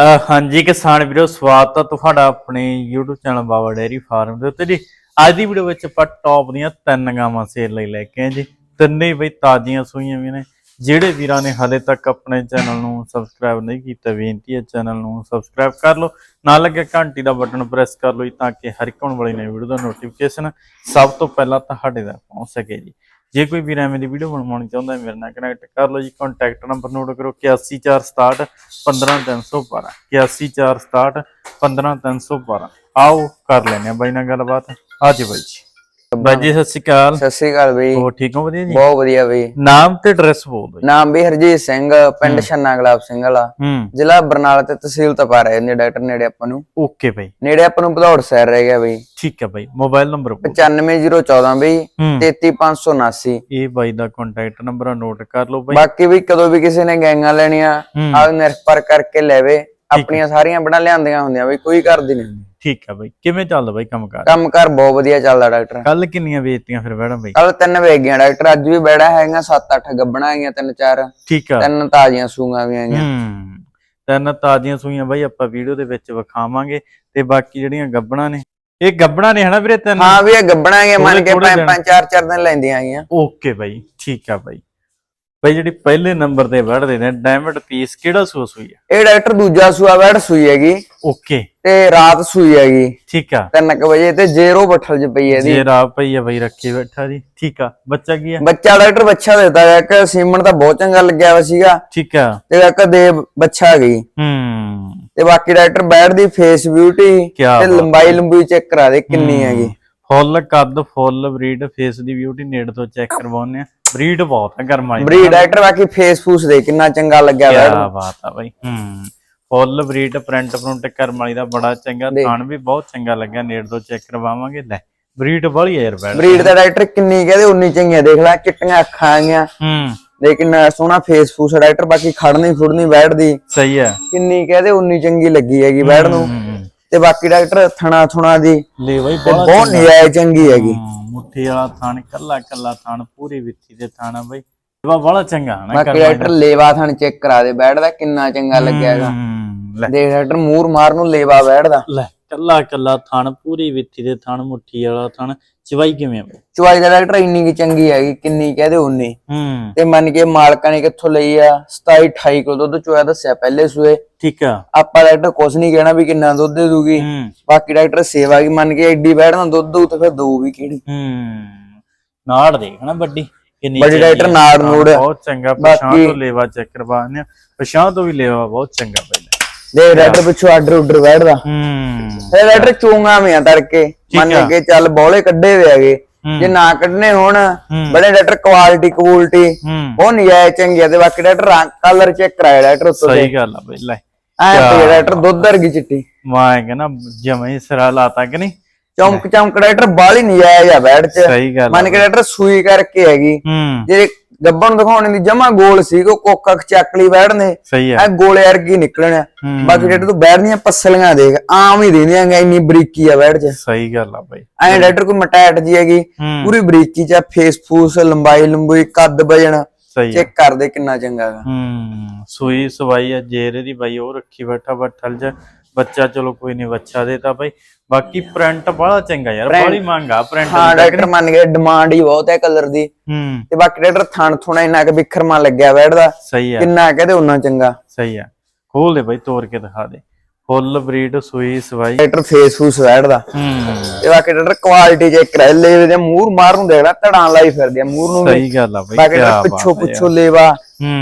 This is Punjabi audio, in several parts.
ਹਾਂਜੀ ਕਿਸਾਨ ਵੀਰੋ, ਸਵਾਗਤ ਹੈ ਤੁਹਾਡਾ ਆਪਣੇ YouTube channel Baba dairy farm ਦੇ ਉੱਤੇ ਜੀ। ਅੱਜ ਦੀ ਵੀਡੀਓ ਵਿੱਚ ਆਪਾਂ ਟੌਪ ਦੀਆਂ ਤਿੰਨ ਗਾਵਾਂ ਸੇਲ ਲਈ ਲੈ ਕੇ ਆਏ ਜੀ। ਤਿੰਨੇ ਬਈ ਤਾਜ਼ੀਆਂ ਸੂਈਆਂ ਵੀ ਨੇ। ਜਿਹੜੇ ਵੀਰਾਂ ਨੇ ਹਾਲੇ ਤੱਕ ਆਪਣੇ ਚੈਨਲ ਨੂੰ ਸਬਸਕ੍ਰਾਈਬ ਨਹੀਂ ਕੀਤਾ, ਬੇਨਤੀ ਹੈ ਚੈਨਲ ਨੂੰ ਸਬਸਕ੍ਰਾਈਬ ਕਰ ਲਓ। ਨਾਲ ਲੱਗੇ ਘੰਟੀ ਦਾ ਬਟਨ ਪ੍ਰੈਸ ਕਰ ਲਓ ਜੀ, ਤਾਂ ਕਿ ਹਰ ਇੱਕ ਆਉਣ ਵਾਲੀ ਨਵੀਂ ਵੀਡੀਓ ਦਾ ਨੋਟੀਫਿਕੇਸ਼ਨ ਸਭ ਤੋਂ ਪਹਿਲਾਂ ਤੁਹਾਡੇ ਤੱਕ ਪਹੁੰਚ ਸਕੇ ਜੀ। ਜੇ ਕੋਈ ਵੀਰ ਐਵੇਂ ਦੀ ਵੀਡੀਓ ਬਣਵਾਉਣੀ ਚਾਹੁੰਦਾ ਹੈ, ਮੇਰੇ ਨਾਲ ਕਨੈਕਟ ਕਰ ਲਓ ਜੀ। ਕੰਟੈਕਟ ਨੰਬਰ ਨੋਟ ਕਰੋ 8146 15312 81467 15312 ਆਓ, ਕਰ ਲੈਨੇ ਆ ਬਾਈ ਨਾਲ ਗੱਲਬਾਤ। ਆ ਜੀ ਬਾਈ ਜੀ। ਬਾਈ ਜੀ ਸਤਿ ਸ਼੍ਰੀ ਅਕਾਲ। ਸਤਿ ਸ੍ਰੀ ਅਕਾਲ ਬਈ। ਹੋਰ ਠੀਕ ਹੋ ਵਧੀਆ ਜੀ? ਬਹੁਤ ਵਧੀਆ ਬਈ। ਨਾਮ ਤੇ ਐਡਰੈਸ ਬੋਲ ਦਿਓ। ਨਾਮ ਵੀ ਹਰਜੀਤ ਸਿੰਘ ਪਿੰਡ ਛੰਨਾ ਗੁਲਾਬ ਸਿੰਘ ਵਾਲਾ। ਜ਼ਿਲ੍ਹਾ ਬਰਨਾਲਾ ਤੇ ਤਹਿਸੀਲ ਤਪਾ ਰਹੇ ਨੇ ਡਾਕਟਰ ਨੇੜੇ ਆਪਾਂ ਨੂੰ। ਓਕੇ ਬਾਈ। ਨੇੜੇ ਆਪਾਂ ਨੂੰ ਭਦੌੜ ਸ਼ਹਿਰ ਰਹਿ ਗਿਆ ਬਈ। ਠੀਕ ਹੈ ਬਾਈ ਮੋਬਾਈਲ ਨੰਬਰ ਬੋਲ 95014 ਬਈ ਹੂੰ। 33579 ਇਹ ਬਾਈ ਦਾ ਕੰਟੈਕਟ ਨੰਬਰ ਨੋਟ ਕਰ ਲਓ ਬਾਈ। ਬਾਕੀ ਵੀ ਕਦੋਂ ਵੀ ਕਿਸੇ ਨੇ ਗੈਂਗਾਂ ਲੈਣੀਆਂ ਹੂੰ। ਆਹ ਨਿਰਭਰ ਕਰਕੇ ਲੈਵੇ। ਆਪਣੀਆਂ ਸਾਰੀਆਂ ਬਣਾ ਲਿਆਂਦੀਆਂ ਹੁੰਦੀਆਂ ਬਈ ਕੋਈ ਕਰਦੀ ਨਹੀਂ ਠੀਕ ਹੈ ਬਾਈ ਕਿਵੇਂ ਚੱਲਦਾ ਬਾਈ ਕੰਮਕਾਰ? ਕੰਮਕਾਰ ਬਹੁਤ ਵਧੀਆ ਚੱਲਦਾ ਡਾਕਟਰ। ਕੱਲ ਕਿੰਨੀਆਂ ਵੇਚਤੀਆਂ ਫਿਰ ਮੈਡਮ ਬਾਈ? ਕੱਲ ਤਿੰਨ ਵੇਗ ਗਿਆ ਡਾਕਟਰ ਅੱਜ ਵੀ ਬੈੜਾ ਹੈਗਾ 7-8 ਗੱਬਣਾ ਆਈਆਂ ਤਿੰਨ ਚਾਰ। ਠੀਕ ਆ। ਤਿੰਨ ਤਾਜ਼ੀਆਂ ਸੂਆਂ ਵੀ ਆਈਆਂ ਹੂੰ ਤਿੰਨ ਤਾਜ਼ੀਆਂ ਸੂਈਆਂ ਬਾਈ ਆਪਾਂ ਵੀਡੀਓ ਦੇ ਵਿੱਚ ਵਿਖਾਵਾਂਗੇ ਤੇ ਬਾਕੀ ਜਿਹੜੀਆਂ ਗੱਬਣਾ ਨੇ। ਇਹ ਗੱਬਣਾ ਨੇ ਹਨਾ ਵੀਰੇ ਤਿੰਨ? ਹਾਂ ਵੀ ਇਹ ਗੱਬਣਾ ਆਈਆਂ ਮੰਨ ਕੇ ਪੰਜ। ਪੰਜ ਚਾਰ ਚਾਰ ਦਿਨ ਲੈਂਦੀਆਂ ਆਈਆਂ ਓਕੇ ਬਾਈ ਠੀਕ ਆ ਬਾਈ। ਬਾਈ ਜਿਹੜੀ ਪਹਿਲੇ ਨੰਬਰ ਤੇ ਵੜਦੇ ਨੇ ਡਾਇਮੰਡ ਪੀਸ ਕਿਹੜਾ ਸੂਆ ਸੂਈ ਆ? ਇਹ ਡਾਕਟਰ ਦੂਜਾ ਸੂਆ ਬੈਠ ਸੂਈ ਹੈਗੀ। ਓਕੇ ਤੇ ਰਾਤ ਸੂਈ ਹੈਗੀ। ਠੀਕ ਆ। 3 ਵਜੇ ਤੇ ਜ਼ੀਰੋ ਬੱਠਲ ਚ ਪਈ ਇਹਦੀ। ਜੇ ਰਾਪ ਪਈ ਆ ਬਾਈ ਰੱਖੀ ਬੈਠਾ ਜੀ। ਠੀਕ ਆ। ਬੱਚਾ ਕੀ ਆ? ਬੱਚਾ ਡਾਕਟਰ ਬੱਚਾ ਦਿੱਤਾ ਹੈ ਕਿ ਸੀਮਨ ਤਾਂ ਬਹੁਤ ਚੰਗਾ ਲੱਗਿਆ ਵਾ ਸੀਗਾ। ਠੀਕ ਆ। ਤੇ ਇੱਕ ਦੇ ਬੱਚਾ ਗਈ ਹੂੰ। ਤੇ ਬਾਕੀ ਡਾਕਟਰ ਬੈਠ ਦੀ ਫੇਸ ਬਿਊਟੀ ਤੇ ਲੰਬਾਈ ਲੰਬੂਈ ਚੈੱਕ ਕਰਾ ਦੇ ਕਿੰਨੀ ਹੈਗੀ। ਫੁੱਲ ਕੱਦ ਫੁੱਲ ਬਰੀਡ ਫੇਸ ਦੀ ਬਿਊਟੀ ਨੇੜ ਤੋਂ ਚੈੱਕ ਕਰਵਾਉਨੇ ਆ। ਬਰੀਡ ਬਹੁਤ ਆ ਗਰਮਾ ਦੀ ਬਰੀਡ ਡਾਕਟਰ ਬਾਕੀ ਫੇਸ ਫੂਸ ਦੇ ਕਿੰਨਾ ਚੰਗਾ ਲੱਗਿਆ ਬੈਠ ਕਿਆ ਬਾਤ ਆ ਬਾਈ। ਹੂੰ ਫੁੱਲ ਬਰੀਡ ਪ੍ਰਿੰਟ ਪ੍ਰਿੰਟ ਕਰਮ ਵਾਲੀ ਦਾ ਬੜਾ ਚੰਗਾ ਥਾਣ ਵੀ ਬਹੁਤ ਚੰਗਾ ਲੱਗਿਆ ਨੇੜ ਤੋਂ ਚੈੱਕ ਕਰਵਾਵਾਂਗੇ। ਲੈ ਬਰੀਡ ਵਾਲੀ ਯਾਰ ਬੈਡ। ਬਰੀਡ ਦਾ ਡਾਕਟਰ ਕਿੰਨੀ ਕਹਦੇ ਉਨੀ ਚੰਗੀ ਆ ਦੇਖ ਲੈ ਚਿੱਟੀਆਂ ਅੱਖਾਂ ਆਈਆਂ। ਹੂੰ। ਲੇਕਿਨ ਸੋਹਣਾ ਫੇਸ ਫੂਸ ਡਾਕਟਰ ਬਾਕੀ ਖੜਨੀ ਫੁੜਨੀ ਬੈਠਦੀ ਸਹੀ ਆ ਕਿੰਨੀ ਕਹਦੇ ਉਨੀ ਚੰਗੀ ਲੱਗੀ ਹੈਗੀ ਬੈਠ ਨੂੰ। ਹੂੰ। ਤੇ ਬਾਕੀ ਡਾਕਟਰ ਥਣਾ ਥੁਣਾ ਦੀ ਲੈ ਬਾਈ ਬਹੁਤ ਨਿਆਇ ਚੰਗੀ। ਹੈਗੀ। ਮੁੱਠੀ ਵਾਲਾ ਥਾਣ ਕੱਲਾ ਕੱਲਾ ਥਾਣ ਪੂਰੀ ਵਿੱਥੀ ਦੇ ਥਾਣਾ ਬਾਈ। ਵਾ ਬੜਾ ਚੰਗਾ ਨਾ ਬਾਕੀ ਡਾਕਟਰ ਲੇਵਾ ਥਣ ਚੈੱਕ ਕਰਾ ਦੇ ਬੈਠਦਾ ਕਿੰਨਾ ਚੰਗਾ ਲੱਗਿਆ ਹੈਗਾ। ਦੇਖ ਡਾਕਟਰ ਮੂਰ ਮਾਰ ਨੂੰ ਲੇਵਾ ਬੈਠਦਾ। ਲੈ। ਕੱਲਾ ਕੱਲਾ ਥਾਣ ਪੂਰੀ ਵਿੱਥੀ ਦੇ ਥਾਣ ਮੁੱਠੀ ਵਾਲਾ ਥਾਣ ਚਵਾਈ ਕਿਵੇਂ ਆ? ਬਾਈ ਚੁਆਈ ਦਾ ਡਾਕਟਰ ਇੰਨੀ ਕੀ ਚੰਗੀ ਹੈਗੀ ਕਿੰਨੀ ਕਹਦੇ ਉਨੀ ਹੂੰ। ਤੇ ਮੰਨ ਕੇ ਮਾਲਕਾਂ ਨੇ ਕਿੱਥੋਂ ਲਈ ਆ? 27 28 ਕਿਲੋ ਦੁੱਧ ਚੋਇਆ ਦੱਸਿਆ ਪਹਿਲੇ ਸੂਏ। ਠੀਕ ਆ। ਆਪਾਂ ਡਾਕਟਰ ਕੁਛ ਨਹੀਂ ਕਹਿਣਾ ਵੀ ਕਿੰਨਾ ਦੁੱਧ ਦੇ ਦੂਗੀ। ਹੂੰ। ਬਾਕੀ ਡਾਕਟਰ ਸੇਵਾ ਕੀ ਮੰਨ ਕੇ ਐਡੀ ਬੈਠਣਾ ਦੁੱਧ ਦੂ ਤੇ ਫਿਰ ਦਊ ਵੀ ਕਿਹੜੀ। ਹੂੰ। ਨਾੜ ਦੇਖ ਨਾ ਵੱਡੀ ਕਿੰਨੀ ਵੱਡੀ ਚੰਗੀ ਡਾਕਟਰ ਆ। ਨਾੜ ਨੂੜ। ਬਹੁਤ ਚੰਗਾ ਪਛਾਣ ਬਾਕੀ- ਤੋਂ ਲੇਵਾ ਚੈੱਕ ਕਰਵਾਉਂਦੇ ਆ। ਪਛਾਣ ਤੋਂ ਵੀ ਲੇਵਾ ਬਹੁਤ ਚੰਗਾ ਦੇਖ ਡਾਕਟਰ ਪਿੱਛੋਂ ਆਰਡਰ ਉਡਰ ਬੈਠਦਾ। ਹੂੰ। ਫਿਰ ਡਾਕਟਰ ਚੂੰਗਾ ਵੀ ਆ ਤੜਕੇ। ਮੰਨ। ਕੇ ਚੱਲ ਬੋਲੇ ਕੱਢੇ ਹੋਏ ਹੈਗੇ। ਜੇ ਨਾ ਕੱਢਨੇ ਹੋਣ। ਬੜੇ ਡਾਕਟਰ ਕੁਆਲਿਟੀ ਕੁਆਲਿਟੀ ਉਹ ਨਜਾਇਜ਼ ਚੰਗੀ ਆ ਤੇ ਬਾਕੀ ਡਾਕਟਰ ਰੰਗ ਕਲਰ ਚੈੱਕ ਕਰਾਇਆ ਡਾਕਟਰ ਉੱਤੋਂ ਸਹੀ ਗੱਲ ਆ ਬਈ ਲੈ। ਐ ਤੇ ਡਾਕਟਰ ਦੁੱਧ ਵਰਗੀ ਚਿੱਟੀ। ਮੈਂ ਕਹਿੰਦਾ ਜਮੇ ਸਿਰਾ ਲਾਤਾ ਕਿ ਨਹੀਂ? ਚੌਂਕ ਚੌਂਕ ਡਾਕਟਰ ਬਾਲੀ ਨਜਾਇਜ਼ ਆ ਬੈਠ ਚ। ਸਹੀ ਗੱਲ ਆ। ਮੰਨ ਕੇ ਡਾਕਟਰ ਸੂਈ ਕਰਕੇ ਹੈਗੀ। ਹੂੰ। ਗੱਬਣ ਦਿਖਾਉਣੇ ਦੀ ਜਮਾ ਗੋਲ ਸੀ ਉਹ ਕੋਕਾ ਚੱਕਲੀ ਬੈਠਨੇ। ਸਹੀ ਐ ਗੋਲੇ ਵਰਗੀ ਨਿਕਲਣਾ। ਬਾਕੀ ਜਿਹੜੇ ਤੂੰ ਬੈਠਦੀਆਂ ਪਸਲੀਆਂ ਦੇਖ ਆਮ ਹੀ ਦੇਂਦੀਆਂ ਇੰਨੀ ਬਰੀਕੀ ਆ ਬੈਠ ਚ ਸਹੀ ਗੱਲ ਆ ਬਈ। ਐ ਡਾਕਟਰ ਕੋਈ ਮਟੈਟ ਜੀ ਹੈਗੀ ਪੂਰੀ ਬਰੀਕੀ ਚ ਫੇਸ ਫੂਸ ਲੰਬਾਈ ਲੰਬੂਈ ਕੱਦ ਵਜਣ। ਆ। ਚੈੱਕ ਕਰਦੇ ਕਿੰਨਾ ਚੰਗਾ ਹੂੰ ਸੂਈ ਸਵਾਈ ਆ ਜੇਰੇ ਦੀ ਬਾਈ ਉਹ ਰੱਖੀ ਬੈਠਾ ਬੱਠਲ ਚ ਬੱਚਾ ਚਲੋ ਕੋਈ ਨਹੀਂ ਬੱਚਾ ਦੇਤਾ ਬਾਈ। ਬਾਕੀ ਪ੍ਰਿੰਟ ਬੜਾ ਚੰਗਾ ਯਾਰ ਬੜੀ ਮੰਗਾ ਪ੍ਰਿੰਟ ਹਾਂ ਡਾਕਟਰ ਮੰਨ ਗਏ ਡਿਮਾਂਡ ਹੀ ਬਹੁਤ ਹੈ ਕਲਰ ਦੀ। ਹੂੰ। ਤੇ ਬਾਕੀ ਡਾਕਟਰ ਥਣ ਥੁਣਾ ਇੰਨਾ ਕਿ ਬਿਖਰਮਾ ਲੱਗਿਆ ਬੈਠਦਾ। ਸਹੀ ਆ। ਕਿੰਨਾ ਕਹਦੇ ਉਹਨਾਂ ਚੰਗਾ। ਸਹੀ ਆ। ਖੋਲ ਦੇ ਬਾਈ ਤੋੜ ਕੇ ਦਿਖਾ ਦੇ। ਫੁੱਲ ਬਰੀਡ ਸੂਈ ਸਵਾਈ। ਡਾਕਟਰ ਫੇਸ ਫੂਸ ਬੈਠਦਾ ਹੂੰ। ਤੇ ਬਾਕੀ ਡਾਕਟਰ ਕੁਆਲਿਟੀ ਚੈੱਕ ਕਰਾ ਲੈ ਦੇ ਮੂਰ ਮਾਰ ਨੂੰ ਦੇਖਣਾ ਧੜਾਂ ਲਾਈ ਫਿਰਦੀ ਆ ਮੂਰ ਨੂੰ ਸਹੀ ਗੱਲ ਆ ਬਾਈ ਬਾਕੀ ਪਿੱਛੋਂ। ਪਿੱਛੋਂ ਲੇਵਾ